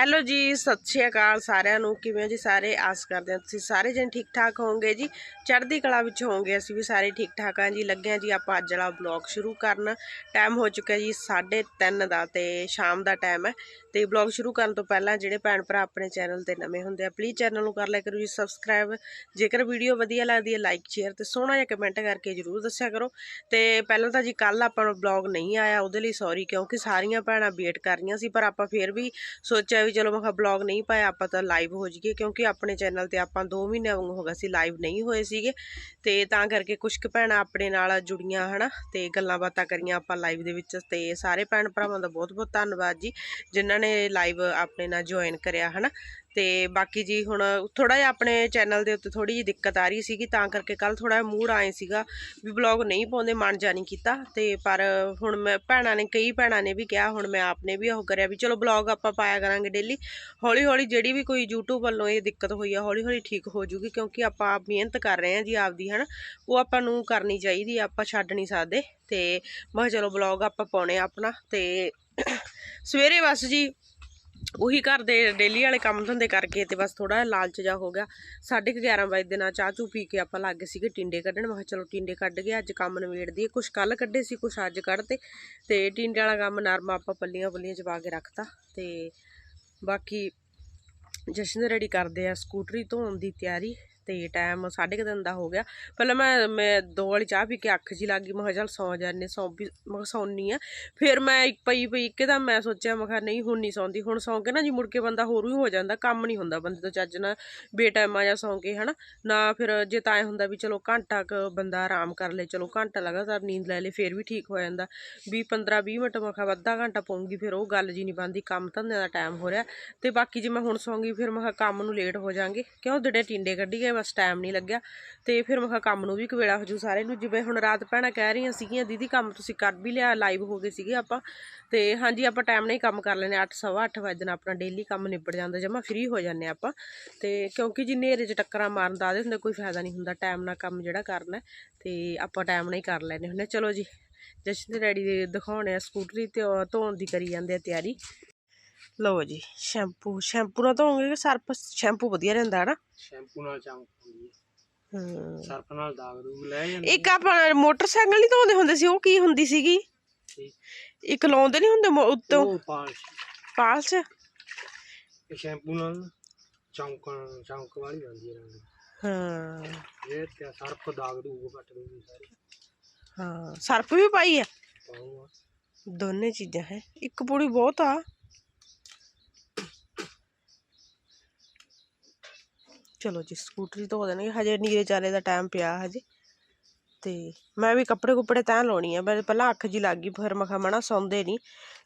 Hello ਜੀ, ਸਤਿ ਸ਼੍ਰੀ ਅਕਾਲ ਸਾਰਿਆਂ ਨੂੰ। ਕਿਵੇਂ ਜੀ ਸਾਰੇ? ਆਸ ਕਰਦੇ ਹਾਂ ਤੁਸੀਂ ਸਾਰੇ ਜਣ ਠੀਕ ਠਾਕ ਹੋਵੋਗੇ ਜੀ। ਚੜ੍ਹਦੀ ਕਲਾ ਵਿੱਚ ਹੋਵੋਗੇ, ਅਸੀਂ ਵੀ ਸਾਰੇ ਠੀਕ ਠਾਕ ਹਾਂ ਜੀ। ਲੱਗਿਆ ਜੀ ਆਪਾਂ ਅੱਜ ਵਾਲਾ ਬਲੌਗ ਸ਼ੁਰੂ ਕਰਨ। ਟਾਈਮ ਹੋ ਚੁੱਕਿਆ ਜੀ 3:30 ਦਾ ਤੇ ਸ਼ਾਮ ਦਾ ਟਾਈਮ ਹੈ। ਤੇ ਬਲੌਗ ਸ਼ੁਰੂ ਕਰਨ ਤੋਂ ਪਹਿਲਾਂ ਜਿਹੜੇ ਭੈਣ ਭਰਾ ਆਪਣੇ ਚੈਨਲ ਤੇ ਨਵੇਂ ਹੁੰਦੇ ਆ ਪਲੀਜ਼ ਚੈਨਲ ਨੂੰ ਕਰ ਲਿਆ ਕਰੋ ਜੀ ਸਬਸਕ੍ਰਾਈਬ ਜੇਕਰ ਵੀਡੀਓ ਵਧੀਆ ਲੱਗਦੀ ਹੈ ਲਾਈਕ ਸ਼ੇਅਰ ਤੇ ਸੋਹਣਾ ਜਿਹਾ ਕਮੈਂਟ ਕਰਕੇ ਜਰੂਰ ਦੱਸਿਆ ਕਰੋ। ਤੇ ਪਹਿਲਾਂ ਤਾਂ ਜੀ ਕੱਲ ਆਪਾਂ ਨੂੰ ਬਲੌਗ ਨਹੀਂ ਆਇਆ, ਉਹਦੇ ਲਈ ਸੌਰੀ ਕਿਉਂਕਿ ਸਾਰੀਆਂ ਭੈਣਾਂ ਵੇਟ ਕਰ ਰਹੀਆਂ ਸੀ, ਪਰ ਆਪਾਂ ਫੇਰ ਵੀ ਸੋਚਿਆ ਵੀ ਚਲੋ ਮੈਂ ਕਿਹਾ ਬਲੌਗ ਨਹੀਂ ਪਾਇਆ, ਆਪਾਂ ਤਾਂ ਲਾਈਵ ਹੋ ਜਾਈਏ, ਕਿਉਂਕਿ ਆਪਣੇ ਚੈਨਲ ਤੇ ਆਪਾਂ 2 ਮਹੀਨੇ ਵਾਂਗੂ ਹੋ ਗਿਆ ਸੀ ਲਾਈਵ ਨਹੀਂ ਹੋਏ ਸੀਗੇ। ਤੇ ਤਾਂ ਕਰਕੇ ਕੁਝ ਕੁ ਭੈਣਾਂ ਆਪਣੇ ਨਾਲ ਜੁੜੀਆਂ, ਹਨਾ? ਤੇ ਗੱਲਾਂ ਬਾਤਾਂ ਕਰੀਆਂ ਆਪਾਂ ਲਾਈਵ ਦੇ ਵਿੱਚ, ਤੇ ਸਾਰੇ ਭੈਣ ਭਰਾਵਾਂ ਦਾ ਬਹੁਤ ਬਹੁਤ ਧੰਨਵਾਦ ਜੀ, ਜਿਨ੍ਹਾਂ ਨੇ ਲਾਈਵ ਆਪਣੇ ਨਾਲ ਜੁਆਇਨ ਕਰਿਆ, ਹਨਾ? ਤੇ ਬਾਕੀ ਜੀ ਹੁਣ ਥੋੜਾ ਜਿਹਾ ਆਪਣੇ ਚੈਨਲ ਦੇ ਉੱਤੇ ਥੋੜੀ ਜਿਹੀ ਦਿੱਕਤ ਆ ਰਹੀ ਸੀਗੀ, ਤਾਂ ਕਰਕੇ ਕੱਲ ਥੋੜਾ ਮੂਡ ਆਏ ਸੀਗਾ ਵੀ ਬਲੌਗ ਨਹੀਂ ਪਾਉਂਦੇ, ਮਨ ਜਾ ਨਹੀਂ ਕੀਤਾ। ਤੇ ਪਰ ਹੁਣ ਮੈਂ, ਭੈਣਾਂ ਨੇ, ਕਈ ਭੈਣਾਂ ਨੇ ਵੀ ਕਿਹਾ, ਹੁਣ ਮੈਂ ਆਪਨੇ ਵੀ ਉਹ ਕਰਿਆ ਵੀ ਚਲੋ ਬਲੌਗ ਆਪਾਂ ਪਾਇਆ ਕਰਾਂਗੇ ਡੇਲੀ ਹੌਲੀ ਹੌਲੀ ਜਿਹੜੀ ਵੀ ਕੋਈ YouTube ਵੱਲੋਂ ਇਹ ਦਿੱਕਤ ਹੋਈ ਆ ਹੌਲੀ ਹੌਲੀ ਠੀਕ ਹੋ ਜੂਗੀ, ਕਿਉਂਕਿ ਆਪਾਂ ਆਪ ਮਿਹਨਤ ਕਰ ਰਹੇ ਹਾਂ ਜੀ ਆਪਦੀ, ਹਨਾ। ਉਹ ਆਪਾਂ ਨੂੰ ਕਰਨੀ ਚਾਹੀਦੀ ਆ, ਆਪਾਂ ਛੱਡ ਨਹੀਂ ਸਕਦੇ। ਤੇ ਮੈਂ ਕਿਹਾ ਚਲੋ ਬਲੌਗ ਆਪਾਂ ਪਾਉਣੇ ਆਪਣਾ। ਤੇ ਸਵੇਰੇ ਬਸ ਜੀ ਉਹੀ ਘਰ ਦੇ ਡੇਲੀ ਵਾਲੇ ਕੰਮ ਧੰਦੇ ਕਰਕੇ ਤੇ ਬਸ ਥੋੜਾ ਲਾਲਚ ਜਾ ਹੋ ਗਿਆ। 11:30 ਵਜੇ ਦੇ ਨਾਲ ਚਾਹ ਚੂ ਪੀ ਕੇ ਆਪਾਂ ਲੱਗ ਗਏ ਸੀਗੇ ਟਿੰਡੇ ਕੱਢਣ। ਮੈਂ ਕਿਹਾ ਚਲੋ ਟਿੰਡੇ ਕੱਢ ਗਏ ਅੱਜ ਕੰਮ ਨਵੇੜ ਦਈਏ ਕੁਛ ਕੱਲ ਕੱਢੇ ਸੀ, ਕੁਛ ਅੱਜ ਕੱਢਤੇ। ਤੇ ਟਿੰਡੇ ਵਾਲਾ ਕੰਮ ਨਰਮਾ ਆਪਾਂ ਪੱਲੀਆਂ ਪੱਲੀਆਂ ਚ ਪਾ ਕੇ ਰੱਖਤਾ। ਤੇ ਬਾਕੀ ਜਸ਼ਨ ਰੈਡੀ ਕਰਦੇ ਆ ਸਕੂਟਰੀ ਧੋਣ ਦੀ ਤਿਆਰੀ। ਤੇ ਟਾਈਮ 3:30 ਦਾ ਹੋ ਗਿਆ। ਪਹਿਲਾਂ ਮੈਂ ਮੈਂ ਦੋ ਵਾਲੀ ਚਾਹ ਪੀ ਕੇ ਅੱਖ ਜੀ ਲੱਗ ਗਈ, ਮੈਂ ਕਿਹਾ ਚੱਲ ਸੌਂ ਜਾਂਦੇ ਸੌਂ ਵੀ, ਮੈਂ ਕਿਹਾ ਸੌਂਨੀ ਆ। ਫਿਰ ਮੈਂ ਇੱਕ ਪਈ ਪਈ ਇੱਕਦਮ ਮੈਂ ਸੋਚਿਆ, ਮੈਂ ਕਿਹਾ ਨਹੀਂ ਹੁਣ ਨਹੀਂ ਸੌਂਦੀ, ਹੁਣ ਸੌਂ ਕੇ ਨਾ ਜੀ ਮੁੜ ਕੇ ਬੰਦਾ ਹੋਰ ਵੀ ਹੋ ਜਾਂਦਾ, ਕੰਮ ਨਹੀਂ ਹੁੰਦਾ ਬੰਦੇ ਤੋਂ ਚੱਜ ਨਾ ਬੇਟਾਈਮਾ ਜਾਂ ਸੌਂ ਕੇ, ਹਨਾ। ਨਾ ਫਿਰ ਜੇ ਤਾਂ ਐ ਹੁੰਦਾ ਵੀ ਚਲੋ ਘੰਟਾ ਕ ਬੰਦਾ ਆਰਾਮ ਕਰ ਲੇ, ਚਲੋ ਘੰਟਾ ਲਗਾਤਾਰ ਨੀਂਦ ਲੈ ਲੇ, ਫਿਰ ਵੀ ਠੀਕ ਹੋ ਜਾਂਦਾ। ਵੀ 15 20 ਮਿੰਟ ਮੈਂ ਕਿਹਾ ਅੱਧਾ ਘੰਟਾ ਪਊਂਗੀ, ਫਿਰ ਉਹ ਗੱਲ ਜੀ ਨਹੀਂ ਬਣਦੀ, ਕੰਮ ਧੰਦੇ ਦਾ ਟਾਈਮ ਹੋ ਰਿਹਾ। ਤੇ ਬਾਕੀ ਜੇ ਮੈਂ ਹੁਣ ਸੌਂਗੀ ਫਿਰ ਮੈਂ ਕਿਹਾ ਕੰਮ ਨੂੰ ਲੇਟ ਹੋ ਜਾਾਂਗੇ। ਕਿਉਂ? ਜਿਹੜੇ ਟਿੰਡੇ ਕੱਢੀ ਗਏ ਬਸ ਟਾਈਮ ਨਹੀਂ ਲੱਗਿਆ। ਤੇ ਫਿਰ ਮੈਂ ਕਿਹਾ ਕੰਮ ਨੂੰ ਵੀ ਕਵੇਲਾ ਹੋ ਜੂ ਸਾਰੇ ਨੂੰ। ਜਿਵੇਂ ਹੁਣ ਰਾਤ ਭੈਣਾਂ ਕਹਿ ਰਹੀਆਂ ਸੀਗੀਆਂ, ਦੀਦੀ, ਕੰਮ ਤੁਸੀਂ ਕਰ ਵੀ ਲਿਆ ਲਾਈਵ ਹੋ ਗਏ ਸੀਗੇ ਆਪਾਂ। ਤੇ ਹਾਂਜੀ, ਆਪਾਂ ਟਾਈਮ ਨਾਲ ਹੀ ਕੰਮ ਕਰ ਲੈਨੇ 8 ਸਵਾ 8 ਵਜੇ ਨਾਲ ਆਪਣਾ ਡੇਲੀ ਕੰਮ ਨਿਬੜ ਜਾਂਦਾ, ਜਮਾ ਫ੍ਰੀ ਹੋ ਜਾਂਦੇ ਆਪਾਂ। ਤੇ ਕਿਉਂਕਿ ਜੀ ਨੇਰੇ 'ਚ ਟੱਕਰਾਂ ਮਾਰਨ ਦਾ ਆਦੇ ਹੁੰਦੇ, ਕੋਈ ਫਾਇਦਾ ਨਹੀਂ ਹੁੰਦਾ ਟਾਈਮ ਨਾਲ ਕੰਮ ਜਿਹੜਾ ਕਰਨਾ ਹੈ। ਤੇ ਆਪਾਂ ਟਾਈਮ ਨਾਲ ਹੀ ਕਰ ਲੈਨੇ ਹੁੰਦੇ ਚਲੋ ਜੀ, ਜਸ਼ਨ ਦੇ ਡੈਡੀ ਦੇ ਦਿਖਾਉਣੇ ਆ ਸਕੂਟਰੀ ਤੇ ਧੋਣ ਦੀ ਕਰੀ ਜਾਂਦੇ ਆ ਤਿਆਰੀ। ਲਓ ਜੀ ਸ਼ੈਂਪੂ ਸ਼ੈਂਪੂ ਨਾਲ ਧੋਵਾਂਗੇ ਕਿ ਸਰਫ ਸ਼ੈਂਪੂ ਵਧੀਆ ਰਹਿੰਦਾ ਹਨਾ ਸ਼ੈਂਪੂ ਨਾਲ ਚਮਕ ਹੁੰਦੀ ਹੈ ਹਮ ਸਰਫ ਨਾਲ ਦਾਗ ਦੂਗ ਲੈ ਜਾਂਦੇ ਇੱਕ ਆਪਾਂ ਮੋਟਰਸਾਈਕਲ ਨਹੀਂ ਧੋਂਦੇ ਹੁੰਦੇ ਸੀ ਉਹ ਕੀ ਹੁੰਦੀ ਸੀਗੀ ਸੀ। ਇੱਕ ਲਾਉਂਦੇ ਨਹੀਂ ਹੁੰਦੇ ਮੋ- ਉੱਤੋਂ ਉਹ ਪਾਲਿਸ਼ ਪਾਲਸ ਇਹ ਸ਼ੈਂਪੂ ਨਾਲ ਨਾ ਚਮਕਣ ਚਮਕ ਵਾਲੀ ਹੁੰਦੀ ਹੈ ਰੰਗ ਹਾਂ ਇਹ ਤੇ ਸਰਫ ਦਾਗ ਦੂਗ ਕੱਟ ਦੂਗੀ ਸਾਰੇ ਹਾਂ ਸਰਫ ਵੀ ਪਾਈ ਆ ਪਾਉਂਗਾ ਦੋਨੇ ਚੀਜ਼ਾਂ ਹੈ ਇੱਕ ਪੂੜੀ ਬਹੁਤ ਆ ਚਲੋ ਜੀ, ਸਕੂਟਰੀ ਧੋ ਦੇਣਗੇ ਹਜੇ ਨੀਰੇ ਚਾਰੇ ਦਾ ਟਾਈਮ ਪਿਆ ਹਜੇ। ਤੇ ਮੈਂ ਵੀ ਕੱਪੜੇ ਕੁੱਪੜੇ ਤੈਂ ਲਾਉਣੀ ਆ ਮੈਂ ਪਹਿਲਾਂ ਅੱਖ ਜੀ ਲੱਗ ਗਈ, ਫਿਰ ਮੈਂ ਕਿਹਾ ਮਣਾ ਸੌਂਦੇ ਨਹੀਂ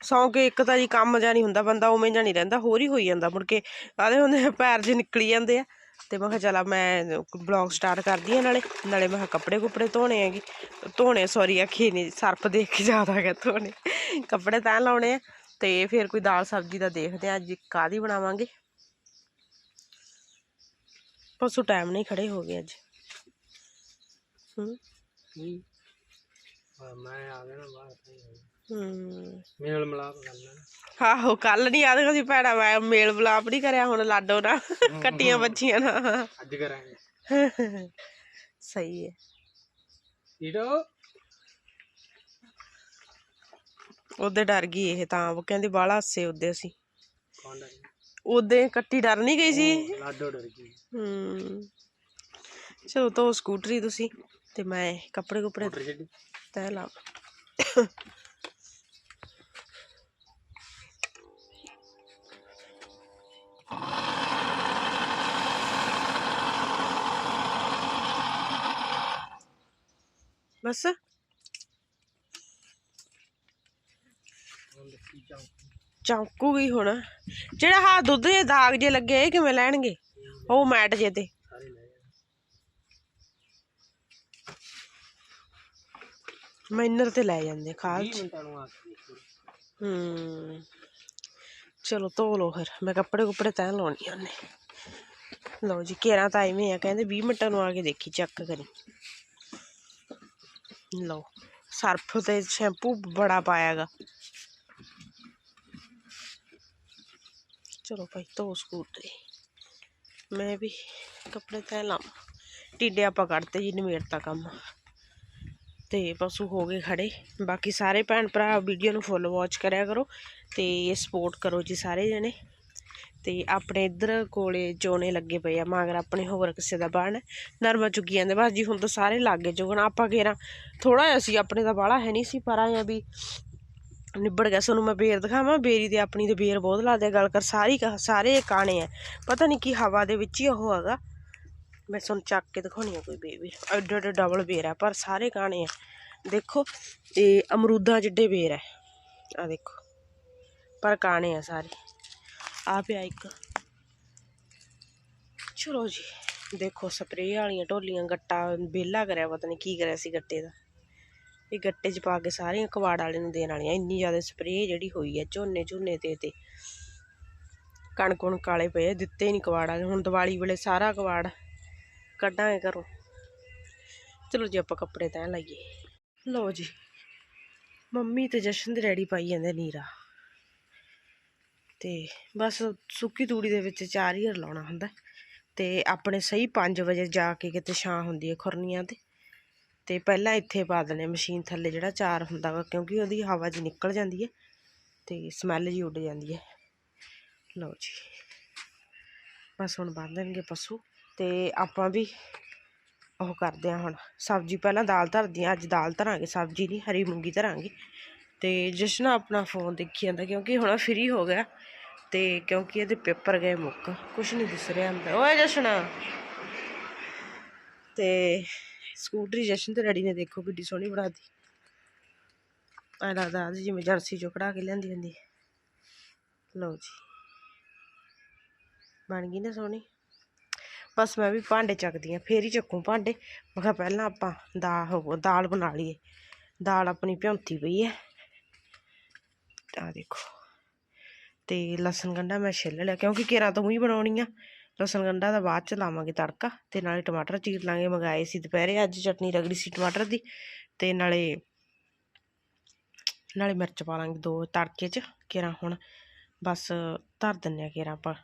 ਸੌਂ ਕੇ ਇੱਕ ਤਾਂ ਜੀ ਕੰਮ ਜਾ ਨਹੀਂ ਹੁੰਦਾ, ਬੰਦਾ ਉਵੇਂ ਜਾ ਨਹੀਂ ਰਹਿੰਦਾ, ਹੋਰ ਹੀ ਹੋਈ ਜਾਂਦਾ, ਮੁੜ ਕੇ ਆਦੇ ਹੁੰਦੇ ਪੈਰ ਜੇ ਨਿਕਲੀ ਜਾਂਦੇ ਆ। ਤੇ ਮੈਂ ਕਿਹਾ ਚਲਾ ਮੈਂ ਬਲੌਗ ਸਟਾਰਟ ਕਰਦੀ ਆ ਨਾਲੇ ਨਾਲੇ ਮੈਂ ਕਿਹਾ ਕੱਪੜੇ ਕੁੱਪੜੇ ਧੋਣੇ ਹੈਗੇ। ਧੋਣੇ ਸੌਰੀ ਅੱਖੀ ਨਹੀਂ ਸਰਪ ਦੇਖ ਕੇ ਜ਼ਿਆਦਾ ਹੈਗਾ ਧੋਣੇ। ਕੱਪੜੇ ਤਾਂ ਲਾਉਣੇ ਆ, ਤੇ ਫਿਰ ਕੋਈ ਦਾਲ ਸਬਜ਼ੀ ਦਾ ਦੇਖਦੇ ਆ, ਅੱਜ ਕਾਦੀ ਬਣਾਵਾਂਗੇ। ਪਰਸੋਂ ਟਾਈਮ ਨਹੀਂ ਖੜੇ ਹੋ ਗਏ ਅੱਜ। ਹੂੰ। ਨਹੀਂ ਮੈਂ ਆ ਗਿਆ ਨਾ ਬਾਹਰ। ਹੀ। ਮੇਲ ਮਿਲਾਪ ਕਰ ਲੈਣਾ ਆਹੋ ਕੱਲ ਨਹੀਂ ਆਦੇ ਸੀ ਭੈੜਾ ਮੈਂ ਮੇਲ ਬਲਾਪ ਨਹੀਂ ਕਰਿਆ ਹੁਣ ਲਾਡੋ ਨਾ ਕੱਟੀਆਂ ਬੱਚੀਆਂ ਨਾ ਅੱਜ ਕਰਾਂਗੇ। ਸਹੀ ਹੈ। ਈਟੋ ਉਹਦੇ ਡਰ ਗਈ ਇਹ ਤਾਂ ਉਹ ਕਹਿੰਦੀ ਬਾਹਲਾ ਹੱਸੇ ਉਹਦੇ ਅਸੀਂ ਕੌਣ ਡਰ ਉਹਦੇ ਕੱਟੀ ਡਰ ਨਹੀਂ ਗਈ ਸੀ। ਲਾਡੋ ਡਰ ਗਈ ਹੂੰ। ਚਲੋ ਤੋ ਸਕੂਟਰੀ ਤੁਸੀਂ ਤੇ ਮੈਂ ਕੱਪੜੇ ਕੁਪੜੇ ਤੈ ਲਾ ਬਸ। ਹੁਣ ਦੇਖੀ ਹੁਣ। ਜਿਹੜਾ ਹਾ ਦੁੱਧ ਦੇ ਦਾਗ ਜੇ ਲੱਗੇ, ਇਹ ਕਿਵੇਂ ਲੈਣਗੇ? ਉਹ ਮੈਟ ਜੇ ਤੇ। ਸਾਰੇ ਲੈ ਤੇ ਲੈ ਜਾਂਦੇ ਖਾਲ ਚ। ਹੂੰ। ਚਲੋ ਧੋ ਲਓ ਫਿਰ। ਮੈਂ ਕੱਪੜੇ ਕੁਪੜੇ ਤੈਂ ਲਾਉਣੀ ਉਹਨੇ। ਲਓ ਜੀ, ਘੇਰਾ ਤਾਂ ਐਵੇਂ ਆ, ਕਹਿੰਦੇ 20 ਮਿੰਟਾਂ ਨੂੰ ਆ ਕੇ ਦੇਖੀ, ਚੈੱਕ ਕਰੀ। ਲਓ, ਸਰਫ ਤੇ ਸ਼ੈਂਪੂ ਬੜਾ ਪਾਇਆਗਾ ਚਲੋ ਭਾਈ ਧੋ ਸਕੂਟਰੀ ਮੈਂ ਵੀ ਕੱਪੜੇ ਤੈ ਲਾਵਾਂ ਟਿੱਡੇ ਆਪਾਂ ਕੱਢਤੇ ਜੀ ਨਿਮੇੜਤਾ ਕੰਮ। ਤੇ ਪਸ਼ੂ ਹੋ ਗਏ ਖੜੇ। ਬਾਕੀ ਸਾਰੇ ਭੈਣ ਭਰਾ ਵੀਡੀਓ ਨੂੰ ਫੁੱਲ ਵਾਚ ਕਰਿਆ ਕਰੋ ਤੇ ਸਪੋਰਟ ਕਰੋ ਜੀ ਸਾਰੇ ਜਣੇ। ਤੇ ਆਪਣੇ ਇੱਧਰ ਕੋਲੇ ਚੋਣੇ ਲੱਗੇ ਪਏ ਆ, ਮਗਰ ਆਪਣੇ ਹੋਰ ਕਿਸੇ ਦਾ ਬਾਣ। ਨਰਮਾ ਚੁੱਕੀ ਜਾਂਦੇ, ਬਸ ਜੀ ਹੁਣ ਤਾਂ ਸਾਰੇ ਲੱਗੇ ਚੁਗਣ ਆਪਾਂ ਘੇਰਾ ਥੋੜਾ ਜਿਹਾ ਸੀ, ਆਪਣੇ ਦਾ ਬਾਲਾ ਹੈ ਨਹੀਂ ਸੀ, ਪਰ ਆਇਆ ਵੀ ਨਿਬੜ ਗਿਆ। ਤੁਹਾਨੂੰ ਮੈਂ ਬੇਰ ਦਿਖਾਵਾਂ। ਬੇਰੀ ਦੇ ਆਪਣੀ ਤੇ ਬੇਰ ਬਹੁਤ ਲਾਦੇ ਗੱਲ ਕਰ। ਸਾਰੀ ਕਾ- ਸਾਰੇ ਕਾਣੇ ਆ। ਪਤਾ ਨਹੀਂ ਕੀ ਹਵਾ ਦੇ ਵਿੱਚ ਹੀ ਉਹ ਹੈਗਾ। ਮੈਂ ਤੁਹਾਨੂੰ ਚੱਕ ਕੇ ਦਿਖਾਉਣੀ ਆ ਕੋਈ ਬੇਬੀ ਐਡੇ ਐਡੇ ਡਬਲ ਬੇਰ ਆ, ਪਰ ਸਾਰੇ ਕਾਣੇ ਆ। ਦੇਖੋ, ਇਹ ਅਮਰੂਦਾਂ ਜਿੱਡੇ ਬੇਰ ਆ। ਆ ਦੇਖੋ। ਪਰ ਕਾਣੇ ਆ ਸਾਰੇ। ਆ ਪਿਆ ਇੱਕ। ਚਲੋ ਜੀ। ਦੇਖੋ, ਸਪਰੇਅ ਵਾਲੀਆਂ ਢੋਲੀਆਂ, ਗੱਟਾ, ਬੇਲਾ ਕਰਿਆ, ਪਤਾ ਨਹੀਂ ਕੀ ਕਰਿਆ ਸੀ ਗੱਟੇ ਦਾ। ਇਹ ਗੱਟੇ 'ਚ ਪਾ ਕੇ ਸਾਰੀਆਂ ਕਵਾੜ ਵਾਲੇ ਨੂੰ ਦੇਣ ਵਾਲੀਆਂ, ਇੰਨੀ ਜ਼ਿਆਦਾ ਸਪਰੇਅ ਜਿਹੜੀ ਹੋਈ ਹੈ ਝੋਨੇ ਝੋਨੇ ਤੇ ਤੇ। ਕਣਕ ਕੁਣਕ ਵਾਲੇ ਪਏ ਦਿੱਤੇ ਨਹੀਂ ਕਵਾੜ ਵਾਲੇ, ਹੁਣ ਦੀਵਾਲੀ ਵੇਲੇ ਸਾਰਾ ਕਵਾੜ ਕੱਢਾਂਗੇ ਘਰੋਂ। ਚਲੋ ਜੀ, ਆਪਾਂ ਕੱਪੜੇ ਤੈਅ ਲਾਈਏ। ਲਓ ਜੀ, ਮੰਮੀ ਤੇ ਜਸ਼ਨ ਦੇ ਰੈਡੀ ਪਾਈ ਜਾਂਦੇ ਨੀਰਾ। ਤੇ ਬਸ ਸੁੱਕੀ ਤੂੜੀ ਦੇ ਵਿੱਚ ਚਾਰ ਹੀ ਲਾਉਣਾ ਹੁੰਦਾ। ਤੇ ਆਪਣੇ ਸਹੀ 5 ਵਜੇ ਜਾ ਕੇ ਕਿਤੇ ਛਾਂ ਹੁੰਦੀ ਹੈ ਖੁਰਨੀਆਂ ਤੇ। ਅਤੇ ਪਹਿਲਾਂ ਇੱਥੇ ਪਾ ਦਿੰਦੇ ਮਸ਼ੀਨ ਥੱਲੇ ਜਿਹੜਾ ਚਾਰ ਹੁੰਦਾ ਵਾ, ਕਿਉਂਕਿ ਉਹਦੀ ਹਵਾ ਜੀ ਨਿਕਲ ਜਾਂਦੀ ਹੈ ਅਤੇ ਸਮੈਲ ਜੀ ਉੱਡ ਜਾਂਦੀ ਹੈ। ਲਓ ਜੀ। ਬਸ ਹੁਣ ਬੰਨ ਦੇਣਗੇ ਪਸ਼ੂ ਅਤੇ ਆਪਾਂ ਵੀ ਉਹ ਕਰਦੇ ਆ ਹੁਣ। ਸਬਜ਼ੀ ਪਹਿਲਾਂ ਦਾਲ ਧਰਦੀ ਆ ਅੱਜ ਦਾਲ ਧਰਾਂਗੇ, ਸਬਜ਼ੀ ਨਹੀਂ, ਹਰੀ ਮੂੰਗੀ ਧਰਾਂਗੇ। ਤੇ ਜਸ਼ਨ ਆਪਣਾ ਫੋਨ ਦੇਖੀ ਜਾਂਦਾ ਕਿਉਂਕਿ ਹੁਣ ਫ੍ਰੀ ਹੋ ਗਿਆ ਤੇ ਕਿਉਂਕਿ ਇਹਦੇ ਪੇਪਰ ਗਏ ਮੁੱਕ ਕੁਝ ਨਹੀਂ ਦਿਸ ਰਿਹਾ ਹੁੰਦਾ ਓਏ ਜਸ਼ਨ! ਤੇ ਸਕੂਟਰੀ ਜਸ਼ਨ ਤੇ ਰੈਡੀ ਨੇ ਦੇਖੋ ਕਿੱਡੀ ਸੋਹਣੀ ਬਣਾਤੀ। ਆ ਲੱਗਦਾ ਅੱਜ ਜਿਵੇਂ ਜਰਸੀ ਚੋਂ ਕਢਾ ਕੇ ਲਿਆਂਦੀ ਹੁੰਦੀ। ਲਓ ਜੀ। ਬਣ ਗਈ ਨਾ ਸੋਹਣੀ। ਬਸ ਮੈਂ ਵੀ ਭਾਂਡੇ ਚੱਕਦੀ ਆ, ਫੇਰ ਹੀ ਚੱਕੂ ਭਾਂਡੇ। ਮੈਂ ਕਿਹਾ ਪਹਿਲਾਂ ਆਪਾਂ ਦਾਲ ਦਾਲ ਬਣਾ ਲਈਏ। ਦਾਲ ਆਪਣੀ ਭਿਉਂਤੀ ਪਈ ਹੈ ਆ ਦੇਖੋ। ਤੇ ਲਸਣ ਗੰਢਾ ਮੈਂ ਛਿੱਲ ਲਿਆ, ਕਿਉਂਕਿ ਕੇਰਾਂ ਤੋਂ ਹੀ ਬਣਾਉਣੀ ਆ। ਲਸਣ ਗੰਢਾ ਦਾ ਬਾਅਦ ਚ ਲਾਵਾਂਗੇ ਤੜਕਾ ਤੇ ਨਾਲੇ ਟਮਾਟਰ ਚੀਰ ਲਾਂਗੇ, ਮੰਗਾਏ ਸੀ ਦੁਪਹਿਰੇ, ਅੱਜ ਚਟਨੀ ਰਗੜੀ ਸੀ ਟਮਾਟਰ ਦੀ ਤੇ ਨਾਲੇ ਨਾਲੇ ਮਿਰਚ ਪਾ ਲਾਂਗੇ ਦੋ ਤੜਕੇ ਚ ਕੇਰਾਂ ਹੁਣ, ਬਸ ਧਰ ਦਿੰਨੇ ਆ ਕੇਰਾਂ ਆਪਾਂ,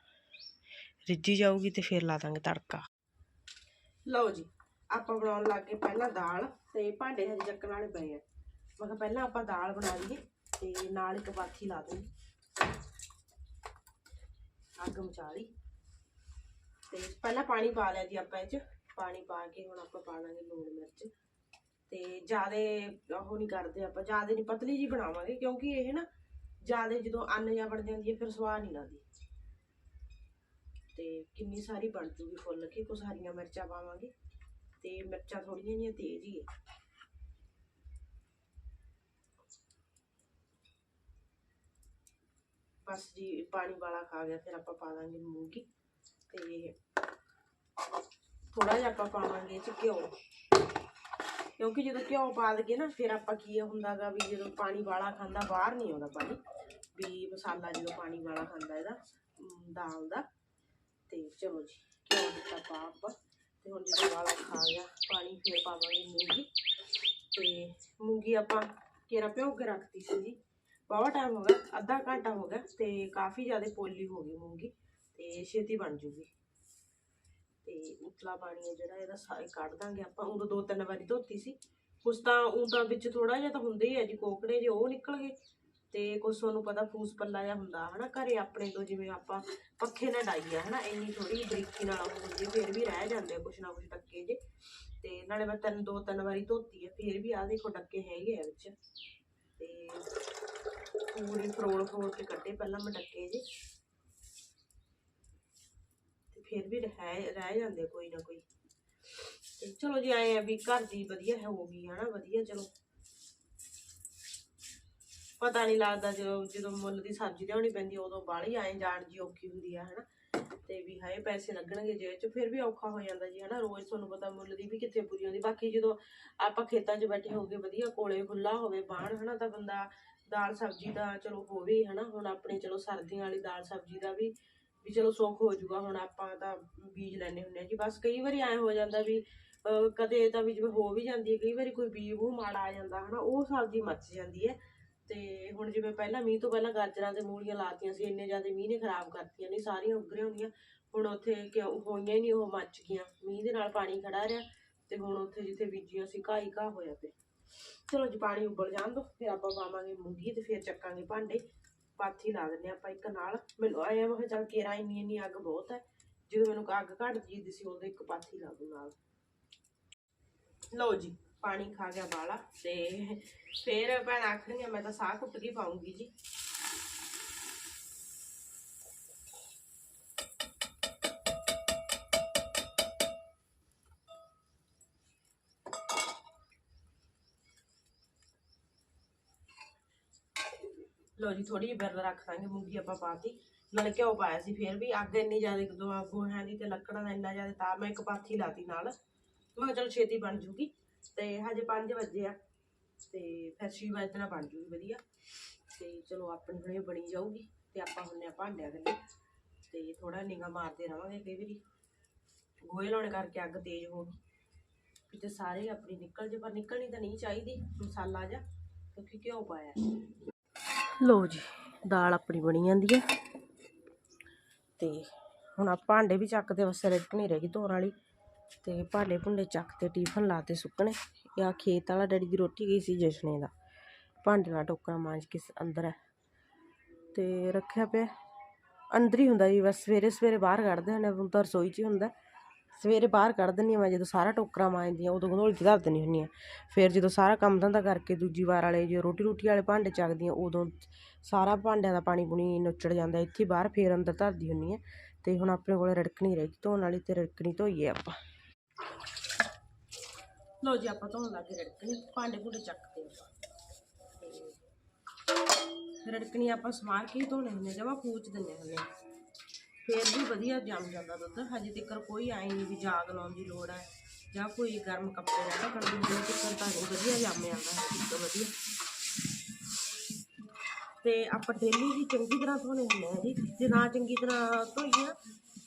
ਰਿੱਝੀ ਜਾਊਗੀ ਤੇ ਫਿਰ ਲਾ ਦਾਂਗੇ ਤੜਕਾ। ਲਓ ਜੀ, ਆਪਾਂ ਬਣਾਉਣ ਲੱਗੇ ਪਹਿਲਾਂ ਦਾਲ ਤੇ ਭਾਂਡੇ ਹਜੇ ਚੱਕਣ ਵਾਲੇ ਪਏ ਆ। ਮੈਂ ਕਿਹਾ ਪਹਿਲਾਂ ਆਪਾਂ ਦਾਲ ਬਣਾ ਲਈਏ ਤੇ ਨਾਲ ਇੱਕ ਪਾਥੀ ਲਾ ਦੇਣੀ ਅੱਗ ਮਚਾ ਲਈ। ਤੇ ਪਹਿਲਾਂ ਪਾਣੀ ਪਾ ਲਿਆ ਜੀ ਆਪਾਂ ਇਹ ਚ। ਪਾਣੀ ਪਾ ਕੇ ਹੁਣ ਆਪਾਂ ਪਾ ਦਾਂਗੇ ਲੂਣ ਮਿਰਚ। ਤੇ ਜਿਆਦੇ ਉਹ ਨਹੀਂ ਕਰਦੇ ਆਪਾਂ, ਜਿਆਦੇ ਨਹੀਂ, ਪਤਲੀ ਜੀ ਬਣਾਵਾਂਗੇ ਕਿਉਂਕਿ ਇਹ ਨਾ ਜਿਆਦੇ ਜਦੋਂ ਅੰਨ ਜਾਂ ਬਣ ਜਾਂਦੀ ਹੈ, ਫਿਰ ਸਵਾਦ ਨਹੀਂ ਲੱਗਦੀ। ਤੇ ਕਿੰਨੀ ਸਾਰੀ ਬਣ ਜੂਗੀ ਫੁੱਲ ਕੇ, ਕੁਛ ਹਰੀਆਂ ਮਿਰਚਾਂ ਪਾਵਾਂਗੇ। ਤੇ ਮਿਰਚਾਂ ਥੋੜੀਆਂ ਜਿਹੀਆਂ ਤੇਜ਼ ਹੀ ਹੈ। ਬਸ ਜੀ ਪਾਣੀ ਵਾਲਾ ਖਾ ਗਿਆ, ਫਿਰ ਆਪਾਂ ਪਾ ਦਾਂਗੇ ਮੂੰਗੀ। ਤੇ ਥੋੜਾ ਜਿਹਾ ਆਪਾਂ ਪਾਵਾਂਗੇ ਇਹ ਚ ਘਿਓ। ਕਿਉਂਕਿ ਜਦੋਂ ਘਿਓ ਪਾ ਦਗੇ ਨਾ, ਫਿਰ ਆਪਾਂ ਕੀ ਹੁੰਦਾਗਾ ਵੀ ਜਦੋਂ ਪਾਣੀ ਵਾਲਾ ਖਾਂਦਾ, ਬਾਹਰ ਨਹੀਂ ਆਉਂਦਾ ਪਾਣੀ। ਵੀ ਮਸਾਲਾ ਜਦੋਂ ਪਾਣੀ ਵਾਲਾ ਖਾਂਦਾ ਇਹਦਾ ਦਾਲ ਦਾ। ਤੇ ਚਲੋ ਜੀ, ਘਿਓ ਦਿੱਤਾ ਪਾ ਆਪਾਂ। ਤੇ ਹੁਣ ਜਦੋਂ ਵਾਲਾ ਖਾ ਗਿਆ, ਪਾਣੀ ਫਿਰ ਪਾਵਾਂਗੇ ਮੂੰਗੀ। ਤੇ ਮੂੰਗੀ ਆਪਾਂ ਕੇਰਾ ਭਿਓ ਕੇ ਰੱਖਤੀ ਸੀ ਜੀ। ਬਹੁਤ ਟਾਈਮ ਹੋ ਗਿਆ, ਅੱਧਾ ਘੰਟਾ ਹੋ ਗਿਆ ਤੇ ਕਾਫੀ ਜ਼ਿਆਦਾ ਪੋਲੀ ਹੋ ਗਈ ਮੂੰਗੀ। ਤੇ ਛੇਤੀ ਬਣ ਜੂਗੀ। ਤੇ ਉਤਲਾ ਪਾਣੀ ਹੈ ਜਿਹੜਾ, ਇਹਦਾ ਸਾਰੇ ਕੱਢ ਦਾਂਗੇ ਆਪਾਂ। ਉਦੋਂ ਦੋ ਤਿੰਨ ਵਾਰੀ ਧੋਤੀ ਸੀ। ਕੁਛ ਤਾਂ ਉਹ ਤਾਂ ਵਿੱਚ ਥੋੜਾ ਜਿਹਾ ਤਾਂ ਹੁੰਦੇ ਹੀ ਆ ਜੀ, ਕੋਕੜੇ ਜੇ ਉਹ ਨਿਕਲ ਗਏ। ਤੇ ਕੁਛ ਤੁਹਾਨੂੰ ਪਤਾ ਫੂਸ ਪੱਲਾ ਜਿਹਾ ਹੁੰਦਾ, ਹਨਾ, ਘਰੇ ਆਪਣੇ ਤੋਂ ਜਿਵੇਂ ਆਪਾਂ ਪੱਖੇ ਨਾਲ ਡਾਈ ਆ ਹਨਾ, ਇੰਨੀ ਥੋੜੀ ਬਰੀਕੀ ਨਾਲ ਉਹ ਹੁੰਦੀ ਫਿਰ ਵੀ ਰਹਿ ਜਾਂਦੇ ਕੁਛ ਨਾ ਕੁਛ ਟੱਕੇ ਜੇ। ਤੇ ਨਾਲੇ ਮੈਂ ਤਿੰਨ, ਦੋ, ਤਿੰਨ ਵਾਰੀ ਧੋਤੀ ਹੈ ਫਿਰ ਵੀ ਆ ਦੇਖੋ ਡੱਕੇ ਹੈਗੇ ਆ ਵਿੱਚ। ਤੇ ਪੂਰੀ ਫਰੋਲ ਫਰੋਲ ਕੇ ਕੱਢੇ, ਪਹਿਲਾਂ ਮੈਂ ਡੱਕੇ ਜੇ। ਫਿਰ ਵੀ ਰਹਿ ਰਹਿ ਜਾਂਦੇ ਕੋਈ ਨਾ ਕੋਈ। ਤੇ ਚਲੋ ਜੀ ਆਏ ਆ ਵੀ ਘਰ ਦੀ ਵਧੀਆ ਹੋ ਗਈ, ਹਨਾ, ਵਧੀਆ, ਚਲੋ। ਪਤਾ ਨਹੀਂ ਲੱਗਦਾ ਜਦੋਂ ਜਦੋਂ ਮੁੱਲ ਦੀ ਸਬਜ਼ੀ ਲਿਆਉਣੀ ਪੈਂਦੀ, ਉਦੋਂ ਬਾਹਲੀ ਆਏ ਜਾਣ ਜੀ ਔਖੀ ਹੁੰਦੀ ਆ, ਹਨਾ। ਤੇ ਵੀ ਹਾਏ, ਪੈਸੇ ਲੱਗਣਗੇ ਜੇ 'ਚ, ਫਿਰ ਵੀ ਔਖਾ ਹੋ ਜਾਂਦਾ ਜੀ, ਹਨਾ। ਰੋਜ਼ ਤੁਹਾਨੂੰ ਪਤਾ ਮੁੱਲ ਦੀ ਵੀ ਕਿੱਥੇ ਪੂਰੀ ਹੁੰਦੀ, ਬਾਕੀ ਜਦੋਂ ਆਪਾਂ ਖੇਤਾਂ 'ਚ ਬੈਠੇ ਹੋਗੇ, ਵਧੀਆ ਕੋਲੇ ਖੁੱਲਾ ਹੋਵੇ ਬਾਣ ਹਨਾ, ਤਾਂ ਬੰਦਾ ਦਾਲ ਸਬਜ਼ੀ ਦਾ ਚਲੋ ਹੋਵੇ ਹਨਾ। ਹੁਣ ਆਪਣੇ, ਚਲੋ, ਸਰਦੀਆਂ ਵਾਲੀ ਦਾਲ ਸਬਜ਼ੀ ਦਾ ਵੀ ਵੀ ਚਲੋ ਸੁੱਖ ਹੋ ਜਾਊਗਾ, ਹੁਣ ਆਪਾਂ ਤਾਂ ਬੀਜ ਲੈਣੇ ਹੁੰਦੇ ਆ ਜੀ। ਬਸ ਕਈ ਵਾਰੀ ਐ ਹੋ ਜਾਂਦਾ ਵੀ ਕਦੇ ਤਾਂ ਵੀ ਜਿਵੇਂ ਹੋ ਵੀ ਜਾਂਦੀ ਹੈ, ਕਈ ਵਾਰੀ ਕੋਈ ਬੀ ਉਹ ਮਾੜਾ ਆ ਜਾਂਦਾ, ਹਨਾ, ਉਹ ਸਬਜ਼ੀ ਮੱਚ ਜਾਂਦੀ ਹੈ। ਤੇ ਹੁਣ ਜਿਵੇਂ ਪਹਿਲਾਂ ਮੀਂਹ ਤੋਂ ਪਹਿਲਾਂ ਗਾਜਰਾਂ ਤੇ ਮੂਲੀਆਂ ਲਾਤੀਆਂ ਸੀ, ਇੰਨੇ ਜ਼ਿਆਦਾ ਮੀਂਹ ਨੇ ਖਰਾਬ ਕਰਤੀਆਂ ਨਹੀਂ ਸਾਰੀਆਂ ਉੱਗਰੀਆਂ ਹੁੰਦੀਆਂ ਹੁਣ ਉੱਥੇ ਕਿਉਂ ਹੋਈਆਂ ਹੀ ਨਹੀਂ, ਉਹ ਮੱਚ ਗਈਆਂ। ਮੀਂਹ ਦੇ ਨਾਲ ਪਾਣੀ ਖੜਾ ਰਿਹਾ ਤੇ ਹੁਣ ਉੱਥੇ ਜਿੱਥੇ ਬੀਜੀਆਂ ਸੀ, ਘਾਹ ਹੀ ਘਾਹ ਹੋਇਆ ਪਿਆ ਚਲੋ ਜੀ, ਪਾਣੀ ਉਬਲ ਜਾਣ ਦੋ, ਫਿਰ ਆਪਾਂ ਪਾਵਾਂਗੇ ਮੂੰਗੀ ਤੇ ਫਿਰ ਚੱਕਾਂਗੇ ਭਾਂਡੇ। ਪਾਥੀ ਲਾ ਦਿੰਨੇ ਹਾਂ ਆਪਾਂ ਇੱਕ ਨਾਲ। ਮੈਨੂੰ ਆਇਆ ਮੈਂ ਕਿਹਾ ਚੱਲ ਕੇਰਾ ਇੰਨੀ ਇੰਨੀ ਅੱਗ ਬਹੁਤ ਹੈ। ਜਦੋਂ ਮੈਨੂੰ ਅੱਗ ਘੱਟ ਜੀਦੀ ਸੀ ਉਦੋਂ ਇੱਕ ਪਾਥੀ ਲਾ ਦੂੰ ਨਾਲ। ਲਓ ਜੀ, ਪਾਣੀ ਖਾ ਗਿਆ ਬਾਲਾ ਤੇ ਫੇਰ ਭੈਣ ਆਖਣੀਆਂ ਮੈਂ ਤਾਂ ਸਾਹ ਘੁੱਟ ਕੇ ਪਾਉਂਗੀ ਜੀ। ਲਓ ਜੀ ਥੋੜੀ ਜਿਹੀ ਬਿਰਲ ਰੱਖ ਦਾਂਗੇ, ਮੂੰਗੀ ਆਪਾਂ ਪਾਤੀ ਨਾਲੇ ਘਿਓ ਪਾਇਆ ਸੀ ਫਿਰ ਵੀ, ਅੱਗ ਇੰਨੀ ਜ਼ਿਆਦਾ ਇੱਕ ਗੋਹਿਆਂ ਦੀ ਤੇ ਲੱਕੜਾਂ ਦਾ ਇੰਨਾ ਜ਼ਿਆਦਾ ਤਾਂ ਮੈਂ ਇੱਕ ਪਾਥੀ ਲਾਤੀ ਨਾਲ। ਮੈਂ ਕਿਹਾ ਚਲੋ ਛੇਤੀ ਬਣ ਜੂਗੀ ਤੇ ਹਜੇ 5 ਵਜੇ ਆ ਤੇ ਫਿਰ ਛੇ ਵਜੇ ਤੱਕ ਬਣ ਜੂਗੀ ਵਧੀਆ। ਤੇ ਚਲੋ ਆਪਣੀ ਹੁਣੇ ਬਣੀ ਜਾਊਗੀ ਤੇ ਆਪਾਂ ਹੁੰਨੇ ਆ ਭਾਂਡਿਆਂ ਦੇ ਤੇ ਥੋੜਾ ਨਿਗਾ ਮਾਰਦੇ ਰਵਾਂਗੇ ਕਈ ਵਾਰੀ। ਗੋਹੇ ਲਾਉਣ ਕਰਕੇ ਅੱਗ ਤੇਜ਼ ਹੋ ਗਈ। ਕਿਤੇ ਸਾਰੇ ਆਪਣੀ ਨਿਕਲ ਜੇ, ਪਰ ਨਿਕਲਣੀ ਤਾਂ ਨਹੀਂ ਚਾਹੀਦੀ ਮਸਾਲਾ ਜਾ ਕਿਉਂਕਿ ਘਿਓ ਪਾਇਆ। ਲੋ ਜੀ, ਦਾਲ ਆਪਣੀ ਬਣੀ ਜਾਂਦੀ ਹੈ। ਤੇ ਹੁਣ ਆ ਭਾਂਡੇ ਵੀ ਚੱਕਦੇ ਵਸੇ ਰਿੜਕਣੀ ਰਹਿ ਗਈ ਧੋਣ ਵਾਲੀ। ਤੇ ਭਾਂਡੇ ਭੁੰਡੇ ਚੱਕ ਤੇ ਟਿਫਨ ਲਾਤੇ ਸੁੱਕਣੇ। ਆ ਖੇਤ ਵਾਲਾ ਡੈਡੀ ਦੀ ਰੋਟੀ ਗਈ ਸੀ ਜਸ਼ਨੇ ਦਾ। ਭਾਂਡੇ ਨਾਲ ਟੋਕਰਾ ਮਾਂਜ ਕੇ ਅੰਦਰ ਹੈ। ਤੇ ਰੱਖਿਆ ਪਿਆ। ਅੰਦਰ ਹੀ ਹੁੰਦਾ ਜੀ, ਬਸ ਸਵੇਰੇ ਸਵੇਰੇ ਬਾਹਰ ਕੱਢਦੇ ਨੇ ਹੁਣ ਤਾਂ ਰਸੋਈ 'ਚ ਹੀ ਹੁੰਦਾ। ਸਵੇਰੇ ਬਾਹਰ ਕੱਢ ਦਿੰਦੀ ਹਾਂ ਮੈਂ, ਜਦੋਂ ਸਾਰਾ ਟੋਕਰਾ ਮਾਂਜਦੀ ਹਾਂ ਉਦੋਂ ਗੰਧੋਲੀ 'ਚ ਧਰ ਦਿੰਦੀ ਹੁੰਦੀ ਹਾਂ ਫਿਰ ਜਦੋਂ ਸਾਰਾ ਕੰਮ ਧੰਦਾ ਕਰਕੇ ਦੂਜੀ ਵਾਰ ਵਾਲੇ ਜੋ ਰੋਟੀ ਰੋਟੀ ਵਾਲੇ ਭਾਂਡੇ ਚੱਕਦੀ ਹਾਂ ਉਦੋਂ ਸਾਰਾ ਭਾਂਡਿਆਂ ਦਾ ਪਾਣੀ ਪੁਣੀ ਨੁੱਚੜ ਜਾਂਦਾ, ਇੱਥੇ ਬਾਹਰ ਫੇਰ ਅੰਦਰ ਧਰਦੀ ਹੁੰਦੀ ਹਾਂ। ਤੇ ਹੁਣ ਆਪਣੇ ਕੋਲ ਰੜਕਣੀ ਰਹਿ ਗਈ, ਧੋਣ ਵਾਲੀ ਤੇ ਰਿੜਕਣੀ ਧੋਈਏ ਆਪਾਂ। ਲੋ ਜੀ, ਆਪਾਂ ਧੋਣ ਲੱਗੇ ਰਿੜਕਣੀ, ਭਾਂਡੇ ਭੁੰਡੇ ਚੱਕਦੇ ਆਪਾਂ। ਤੇ ਆਪਾਂ ਸਮਾਰ ਕੇ ਧੋਣੇ ਹੁੰਦੇ ਜਮਾ ਪੂਛ ਦਿੰਦੇ ਹੁੰਦੇ ਫਿਰ ਵੀ ਵਧੀਆ ਜੰਮ ਜਾਂਦਾ ਦੁੱਧ। ਹਜੇ ਤੱਕ ਕੋਈ ਆਈ ਨਹੀਂ ਵੀ ਜਾਗ ਲਾਉਣ ਦੀ ਲੋੜ ਹੈ ਜਾਂ ਕੋਈ ਗਰਮ ਕੱਪੜੇ ਰਹਿਣਾ ਕਰਦੇ ਜਿਵੇਂ ਤੱਕ ਤਾਂ ਵਧੀਆ ਜੰਮ ਜਾਂਦਾ ਹੈ ਇੱਕ ਵਧੀਆ। ਤੇ ਆਪਾਂ ਡੇਲੀ ਦੀ ਚੰਗੀ ਤਰ੍ਹਾਂ ਧੋਣੇ ਹੁੰਦੇ ਆ ਜੀ। ਜੇ ਨਾ ਚੰਗੀ ਤਰ੍ਹਾਂ ਧੋਈਏ,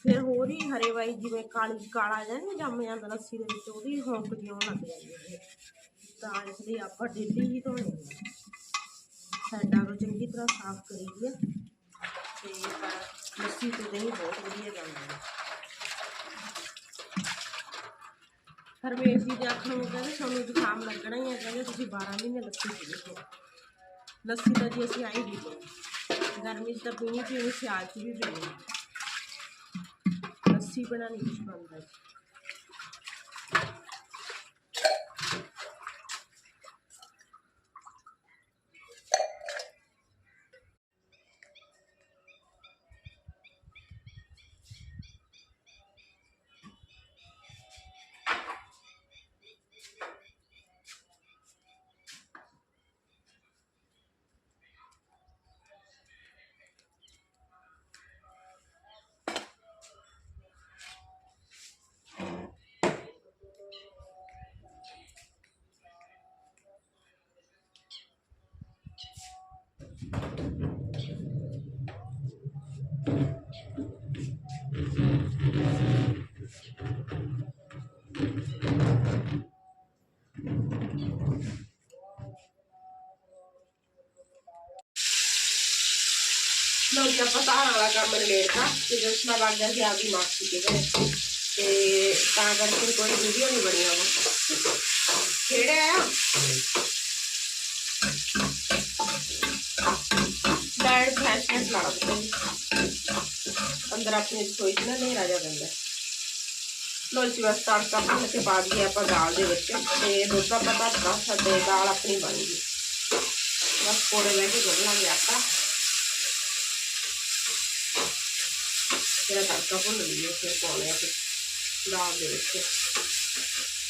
ਫਿਰ ਹੋਰ ਹੀ ਹਰੇ ਵਾਈ ਜਿਵੇਂ ਕਾਲੀ, ਕਾਲਾ ਜਿਹਾ ਨੀ ਜੰਮ ਜਾਂਦਾ ਲੱਸੀ ਦੇ ਵਿੱਚ, ਉਹਦੀ ਹੌਂਕ ਜਿਉਂ ਲੱਗ ਜਾਂਦੀ ਹੈ ਤਾਂ ਇਸ ਲਈ ਆਪਾਂ ਡੇਲੀ ਹੀ ਧੋਣੇ ਹੁੰਦੇ ਸਾਡਾ ਨੂੰ ਚੰਗੀ ਤਰ੍ਹਾਂ ਸਾਫ਼ ਕਰੀਏ ਤੇ ਲੱਸੀ ਤੇ ਦਹੀਂ ਬਹੁਤ ਵਧੀਆ ਜਾਂਦੀ ਹੈ ਹਰਮੇਸ਼ ਜੀ ਦੇ ਆਖਣ ਨੂੰ ਕਹਿੰਦੇ, ਤੁਹਾਨੂੰ ਜ਼ੁਕਾਮ ਲੱਗਣਾ ਹੀ ਹੈ। ਕਹਿੰਦੇ, ਤੁਸੀਂ 12 ਮਹੀਨੇ ਲੱਸੀ ਪੀਓ ਲੱਸੀ ਤਾਂ ਜੀ ਅਸੀਂ ਆਈ ਪੀਂਦੇ ਗਰਮੀ 'ਚ ਤਾਂ ਪੀਣੀ ਪੀਣੀ ਸਿਆਲ 'ਚ ਵੀ ਪੀਣੀ ਲੱਸੀ ਬਣਾ ਨਹੀਂ ਕੁਛ ਬਣਦਾ ਜੀ। ਲੋ ਜੀ ਆਪਾਂ ਸਾਰਾ ਵਾਲਾ ਕੰਮ ਨਿਬੇੜਤਾ ਤੇ ਜਸਨਾ ਲੱਗ ਗਿਆ ਸੀ ਆਪਦੀ ਮਾਸੀ ਦੇ ਘਰੇ ਤੇ ਤਾਂ ਕਰਕੇ ਕੋਈ ਵੀਡੀਓ ਨਹੀਂ ਬਣੀ ਉਹ ਕਿਹੜੇ ਆ ਡਾਇਟ ਫਲੈਸ਼ਲਾਈਟ ਲਾ ਦਿੱਤੇ ਅੰਦਰ ਆਪਣੀ ਰਸੋਈ 'ਚ ਨਾ ਹਨੇਰਾ ਜਾ ਪੈਂਦਾ ਲੋ ਜੀ ਬਸ ਤੜਕਾ ਭੁੰਨ ਕੇ ਪਾ ਦਈਏ ਆਪਾਂ ਦਾਲ ਦੇ ਵਿੱਚ ਤੇ ਦੁੱਧ ਆਪਾਂ ਧਰਤਾ ਸਾਡੇ ਦਾਲ ਆਪਣੀ ਬਣ ਗਈ ਬਸ ਕੋੜੇ ਬਹਿ ਕੇ ਗੁੰਨ ਲਾਂਗੇ ਆਟਾ ਜਿਹੜਾ ਤੜਕਾ ਭੁੰਨ ਲਈਏ, ਫਿਰ ਪਾਉਣੇ ਆ ਦਾਲ ਦੇ ਵਿੱਚ।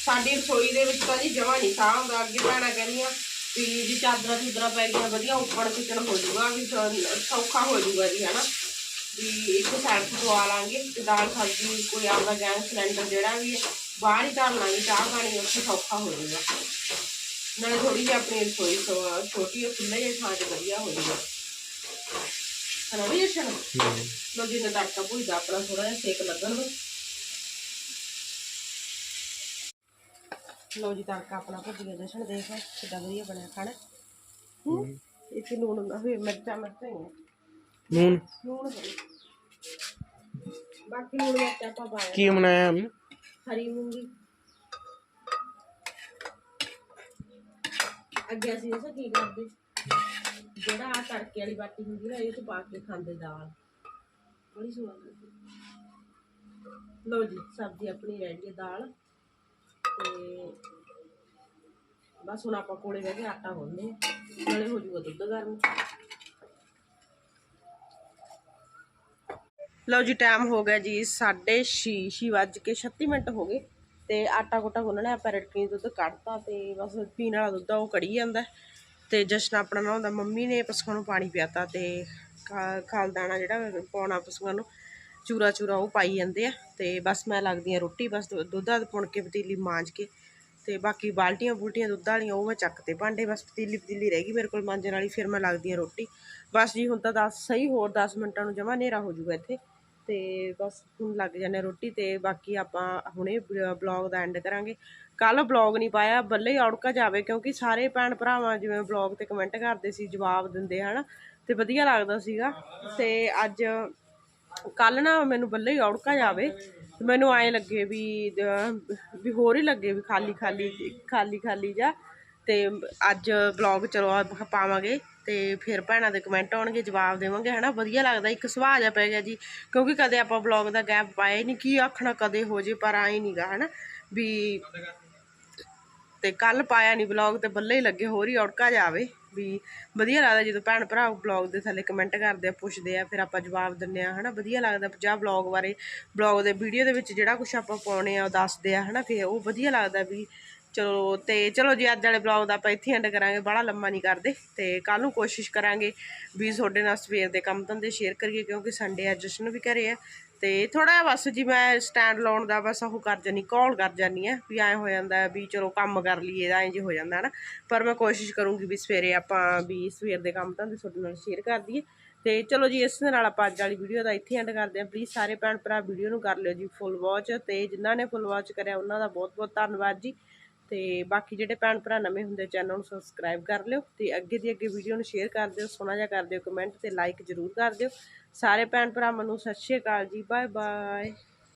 ਸਾਡੀ ਰਸੋਈ ਦੇ ਵਿੱਚ ਤਾਂ ਜੀ ਜਮਾ ਨਹੀਂ ਸਾਹ ਹੁੰਦਾ ਅੱਗੇ ਭੈਣਾਂ ਕਹਿੰਦੀਆਂ ਵੀ ਜੀ ਚਾਦਰਾਂ ਚੁਦਰਾਂ ਪੈ ਗਈਆਂ, ਵਧੀਆ ਉੱਪਰ ਕਿਚਨ ਹੋ ਜਾਊਗਾ, ਵੀ ਸੌਖਾ ਹੋ ਜਾਊਗਾ ਜੀ, ਹਨਾ। ਵੀ ਇੱਕ ਸਾਈਡ ਤੋਂ ਪਵਾ ਲਾਂਗੇ, ਤੇ ਦਾਲ ਸਬਜ਼ੀ ਕੋਈ ਆਪਦਾ ਗੈਸ ਸਿਲੰਡਰ ਜਿਹੜਾ ਵੀ ਬਾਹਰ ਹੀ ਧਰ ਲਾਂਗੇ, ਚਾਹ ਪਾਣੀ ਉੱਥੇ ਸੌਖਾ ਹੋ ਜਾਊਗਾ। ਨਾਲੇ ਥੋੜੀ ਜਿਹੀ ਆਪਣੀ ਰਸੋਈ ਸੋ- ਛੋਟੀ ਖੁੱਲੇ ਜਿਹੇ ਥਾਂ 'ਚ ਵਧੀਆ ਹੋ ਜਾਊਗਾ। ਹਨਾ ਵੀ ਜਸ਼ਨ ਲੋ ਜੀ ਨੇ ਤੜਕਾ ਭੁੱਜਦਾ ਆਪਣਾ ਥੋੜਾ ਜਿਹਾ ਸੇਕ ਲੱਗਣ ਦੋ ਲੋ ਜੀ ਤੜਕਾ ਆਪਣਾ ਭੁੱਜ ਗਿਆ ਜਸ਼ਨ ਦੇਖ ਕਿੱਦਾਂ ਵਧੀਆ ਬਣਿਆ ਖਾਣਾ ਹੂੰ ਇਹ ਚ ਲੂਣ ਨਾ ਹੋਏ ਮਿਰਚਾਂ ਮਿਰਚਾਂ ਹੀ ਆ। ਨੂਨ ਲੂਣ ਹੋਵੇ ਬਾਕੀ ਲੂਣ ਮਿਰਚ ਆਪਾਂ ਪਾਇਆ ਕੀ ਬਣਾਇਆ ਹਮ ਹਰੀ ਮੂੰਗੀ ਅੱਗੇ ਅਸੀਂ ਦੱਸਾਂ ਕੀ ਕਰਦੇ ਜਿਹੜਾ ਆ ਤੜਕੇ ਵਾਲੀ ਬਾਟੀ ਹੁੰਦੀ ਨਾ, ਇਹ ਚ ਪਾ ਕੇ ਖਾਂਦੇ ਦਾਲ। ਬੜੀ ਸਵਾਦ ਲੱਗਦੀ। ਲਓ ਜੀ, ਸਬਜ਼ੀ ਆਪਣੀ ਰੈਡੀ ਹੈ ਦਾਲ। ਤੇ ਬਸ ਹੁਣ ਆਪਾਂ ਕੋਲੇ ਬਹਿ ਕੇ ਆਟਾ ਗੁੰਨਦੇ ਹਾਂ। ਨਾਲੇ ਹੋ ਜੂਗਾ ਦੁੱਧ ਗਰਮ। ਲਓ ਜੀ ਟਾਈਮ ਹੋ ਗਿਆ ਜੀ 6:30 ਛੇ ਵੱਜ ਕੇ 36 ਮਿੰਟ ਹੋ ਗਏ। ਤੇ ਆਟਾ ਕੋਟਾ ਗੁੰਨਣਾ, ਆਪਾਂ ਰੜਕੀ ਦੁੱਧ ਕੱਢਤਾ ਤੇ ਬਸ ਪੀਣ ਵਾਲਾ ਦੁੱਧ ਉਹ ਕੜੀ ਜਾਂਦਾ। ਤੇ ਜਸ਼ਨ ਆਪਣਾ ਨਾ ਹੁੰਦਾ ਮੰਮੀ ਨੇ ਪਸ਼ੂਆਂ ਨੂੰ ਪਾਣੀ ਪਿਆਤਾ ਤੇ ਖਾ- ਖਾਲ ਦਾਣਾ ਜਿਹੜਾ ਪਾਉਣਾ ਪਸ਼ੂਆਂ ਨੂੰ, ਚੂਰਾ ਚੂਰਾ ਉਹ ਪਾਈ ਜਾਂਦੇ ਆ ਤੇ ਬਸ ਮੈਂ ਲੱਗਦੀ ਆ ਰੋਟੀ, ਬਸ ਦੁ- ਦੁੱਧ ਦਾ ਪੁਣ ਕੇ ਪਤੀਲੀ ਮਾਂਜ ਕੇ ਤੇ ਬਾਕੀ ਬਾਲਟੀਆਂ ਬੂਲਟੀਆਂ ਦੁੱਧ ਵਾਲੀਆਂ ਉਹ ਮੈਂ ਚੱਕ 'ਤੇ ਭਾਂਡੇ, ਬਸ ਪਤੀਲੀ ਪਤੀਲੀ ਰਹਿ ਗਈ ਮੇਰੇ ਕੋਲ ਮਾਂਜਣ ਵਾਲੀ, ਫਿਰ ਮੈਂ ਲੱਗਦੀ ਆ ਰੋਟੀ। ਬਸ ਜੀ ਹੁਣ ਤਾਂ 10 ਸਹੀ ਹੋਰ 10 ਮਿੰਟਾਂ ਨੂੰ ਜਮਾ ਹਨੇਰਾ ਹੋ ਜਾਊਗਾ ਇੱਥੇ। ਅਤੇ ਬਸ ਹੁਣ ਲੱਗ ਜਾਂਦੇ ਰੋਟੀ ਤੇ ਬਾਕੀ ਆਪਾਂ ਹੁਣੇ ਬਲੌਗ ਦਾ ਐਂਡ ਕਰਾਂਗੇ। ਕੱਲ ਬਲੌਗ ਨਹੀਂ ਪਾਇਆ, ਬੱਲੇ ਹੀ ਔੜਕਾ ਜਾਵੇ ਕਿਉਂਕਿ ਸਾਰੇ ਭੈਣ ਭਰਾਵਾਂ ਜਿਵੇਂ ਬਲੌਗ ਤੇ ਕਮੈਂਟ ਕਰਦੇ ਸੀ, ਜਵਾਬ ਦਿੰਦੇ ਹਨਾ, ਤੇ ਵਧੀਆ ਲੱਗਦਾ ਸੀਗਾ। ਤੇ ਅੱਜ ਕੱਲ ਨਾ ਮੈਨੂੰ ਬੱਲੇ ਹੀ ਔੜਕਾ ਜਾਵੇ, ਤੇ ਮੈਨੂੰ ਐਂ ਲੱਗੇ ਵੀ ਵੀ ਹੋਰ ਹੀ ਲੱਗੇ ਵੀ ਖਾਲੀ ਖਾਲੀ ਖਾਲੀ ਖਾਲੀ ਜਾ, ਤੇ ਅੱਜ ਬਲੌਗ ਚਲੋ ਪਾਵਾਂਗੇ। ਤੇ ਫਿਰ ਭੈਣਾਂ ਦੇ ਕਮੈਂਟ ਆਉਣਗੇ, ਜਵਾਬ ਦੇਵਾਂਗੇ, ਹਨਾ? ਵਧੀਆ ਲੱਗਦਾ, ਇੱਕ ਸੁਭਾਅ ਜਿਹਾ ਪੈ ਗਿਆ ਜੀ। ਕਿਉਂਕਿ ਕਦੇ ਆਪਾਂ ਬਲੌਗ ਦਾ ਗੈਪ ਪਾਇਆ ਹੀ ਨਹੀਂ, ਕੀ ਆਖਣਾ ਕਦੇ ਹੋ ਜੇ, ਪਰ ਆਏ ਨਹੀਂਗਾ ਹਨਾ? ਵੀ ਤੇ ਕੱਲ ਪਾਇਆ ਨਹੀਂ ਬਲੌਗ ਤੇ ਬੱਲੇ ਹੀ ਲੱਗੇ, ਹੋਰ ਹੀ ਔੜਕਾ ਜਾਵੇ ਵੀ ਵਧੀਆ ਲੱਗਦਾ, ਜਦੋਂ ਭੈਣ ਭਰਾ ਬਲੌਗ ਦੇ ਥੱਲੇ ਕਮੈਂਟ ਕਰਦੇ ਆ, ਪੁੱਛਦੇ ਆ, ਫਿਰ ਆਪਾਂ ਜਵਾਬ ਦਿੰਨੇ ਆ, ਹਨਾ? ਵਧੀਆ ਲੱਗਦਾ ਪੰਜਾਹ ਬਲੌਗ ਬਾਰੇ ਬਲੌਗ ਦੇ ਵੀਡੀਓ ਦੇ ਵਿੱਚ ਜਿਹੜਾ ਕੁਝ ਆਪਾਂ ਪਾਉਣੇ ਆ, ਉਹ ਦੱਸਦੇ ਆ, ਹਨਾ? ਫਿਰ ਉਹ ਵਧੀਆ ਲੱਗਦਾ ਵੀ ਚਲੋ ਤੇ ਚਲੋ ਜੀ, ਅੱਜ ਵਾਲੇ ਬਲੌਗ ਦਾ ਆਪਾਂ ਇੱਥੇ ਐਂਡ ਕਰਾਂਗੇ ਬੜਾ ਲੰਮਾ ਨਹੀਂ ਕਰਦੇ। ਤੇ ਕੱਲ ਨੂੰ ਕੋਸ਼ਿਸ਼ ਕਰਾਂਗੇ ਵੀ ਤੁਹਾਡੇ ਨਾਲ ਸਵੇਰ ਦੇ ਕੰਮ ਧੰਦੇ ਸ਼ੇਅਰ ਕਰੀਏ, ਕਿਉਂਕਿ ਸੰਡੇ ਆ ਜਸ਼ਨ ਵੀ ਘਰੇ ਆ। ਤੇ ਥੋੜਾ ਜਿਹਾ ਬਸ ਜੀ, ਮੈਂ ਸਟੈਂਡ ਲਾਉਣ ਦਾ ਬਸ ਉਹ ਕਰ ਜਾਨੀ ਕਾਲ ਕਰ ਜਾਨੀ ਆ, ਵੀ ਐ ਹੋ ਜਾਂਦਾ ਵੀ ਚਲੋ ਕੰਮ ਕਰ ਲਈਏ, ਐਂ ਜੇ ਹੋ ਜਾਂਦਾ ਨਾ ਪਰ ਮੈਂ ਕੋਸ਼ਿਸ਼ ਕਰੂੰਗੀ ਵੀ ਸਵੇਰੇ ਆਪਾਂ ਵੀ ਸਵੇਰ ਦੇ ਕੰਮ ਧੰਦੇ ਤੁਹਾਡੇ ਨਾਲ ਸ਼ੇਅਰ ਕਰ ਦਈਏ। ਤੇ ਚਲੋ ਜੀ, ਇਸ ਦੇ ਨਾਲ ਆਪਾਂ ਅੱਜ ਵਾਲੀ ਵੀਡੀਓ ਦਾ ਇੱਥੇ ਐਂਡ ਕਰਦੇ ਹਾਂ ਪਲੀਜ਼ ਸਾਰੇ ਭੈਣ ਭਰਾ ਵੀਡੀਓ ਨੂੰ ਕਰ ਲਿਓ ਜੀ ਫੁੱਲ ਵਾਚ ਤੇ ਜਿਨ੍ਹਾਂ ਨੇ ਫੁੱਲ ਵਾਚ ਕਰਿਆ, ਉਹਨਾਂ ਦਾ ਬਹੁਤ ਬਹੁਤ ਧੰਨਵਾਦ ਜੀ। ਤੇ ਬਾਕੀ ਜਿਹੜੇ ਭੈਣ ਭਰਾ ਨਵੇਂ ਹੁੰਦੇ ਚੈਨਲ ਨੂੰ ਸਬਸਕ੍ਰਾਈਬ ਕਰ ਲਿਓ ਤੇ ਅੱਗੇ ਦੀ ਅੱਗੇ ਵੀਡੀਓ ਨੂੰ ਸ਼ੇਅਰ ਕਰ ਦਿਓ, ਸੋਹਣਾ ਜਿਹਾ ਕਰ ਦਿਓ ਕਮੈਂਟ ਤੇ ਲਾਈਕ ਜ਼ਰੂਰ ਕਰ ਦਿਓ। ਸਾਰੇ ਭੈਣ ਭਰਾਵਾਂ ਨੂੰ ਸਤਿ ਸ਼੍ਰੀ ਅਕਾਲ ਜੀ ਬਾਏ ਬਾਏ